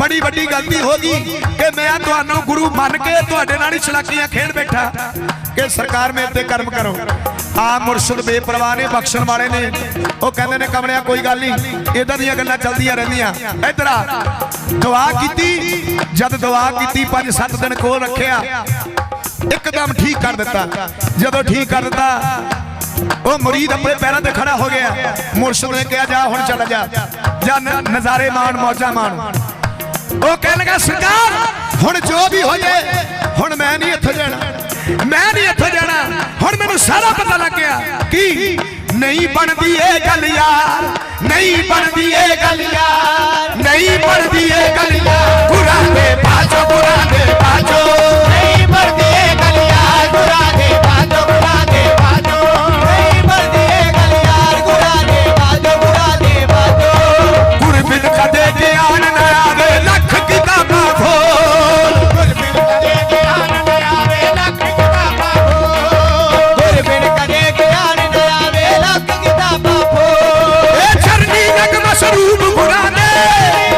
ਬੜੀ ਵੱਡੀ ਗਲਤੀ ਹੋ ਗਈ ਕਿ ਮੈਂ ਤੁਹਾਨੂੰ ਗੁਰੂ ਮੰਨ ਕੇ ਤੁਹਾਡੇ ਨਾਲ ਹੀ ਚਲਾਕੀਆਂ ਖੇਡ ਬੈਠਾ ਕਿ ਸਰਕਾਰ ਮੇਰੇ ਤੇ ਕਰਮ ਕਰੋ। ਆ ਮੁਰਸ਼ਿਦ ਬੇਪਰਵਾਹ ਨੇ, ਬਖਸ਼ਣ ਵਾਲੇ ਨੇ। ਉਹ ਕਹਿੰਦੇ ਨੇ, ਕਮਲਿਆ, ਕੋਈ ਗੱਲ ਨਹੀਂ। ਇਦਾਂ ਦੀਆਂ ਗੱਲਾਂ ਚੱਲਦੀਆਂ ਰਹਿੰਦੀਆਂ। ਇੱਧਰ ਆ। ਦੁਆ ਕੀਤੀ, ਜਦ ਦੁਆ ਕੀਤੀ 5-7 ਦਿਨ ਕੋਲ ਰੱਖਿਆ। ਇੱਕਦਮ ਠੀਕ ਕਰ ਦਿੱਤਾ। ਜਦੋਂ ਠੀਕ ਕਰ ਦਿੱਤਾ, ਉਹ ਮੁਰੀਦ ਆਪਣੇ ਪੈਰਾਂ ਤੇ ਖੜਾ ਹੋ ਗਿਆ। ਮੁਰਸ਼ਿਦ ਨੇ ਕਿਹਾ, ਜਾ ਹੁਣ ਚੱਲ ਜਾ। ਜਾ ਨਜ਼ਾਰੇ ਮਾਣ, ਮੌਜਾਂ ਮਾਣ। ਉਹ ਕਹਿਣ ਲੱਗਾ, ਸਰਕਾਰ, ਹੁਣ ਜੋ ਵੀ ਹੋ ਜਾਏ ਹੁਣ ਮੈਂ ਨਹੀਂ ਇੱਥੇ ਜਾਣਾ। ਮੈਂ ਨਹੀਂ ਇੱਥੇ ਜਾਣਾ। ਹੁਣ ਮੈਨੂੰ ਸਾਰਾ ਪਤਾ ਲੱਗ ਗਿਆ ਕੀ ਨਹੀਂ ਬਣਦੀ ਇਹ ਗੱਲ ਯਾਰ, ਨਹੀਂ ਬਣਦੀ ਇਹ স্বরূপ পুরাণে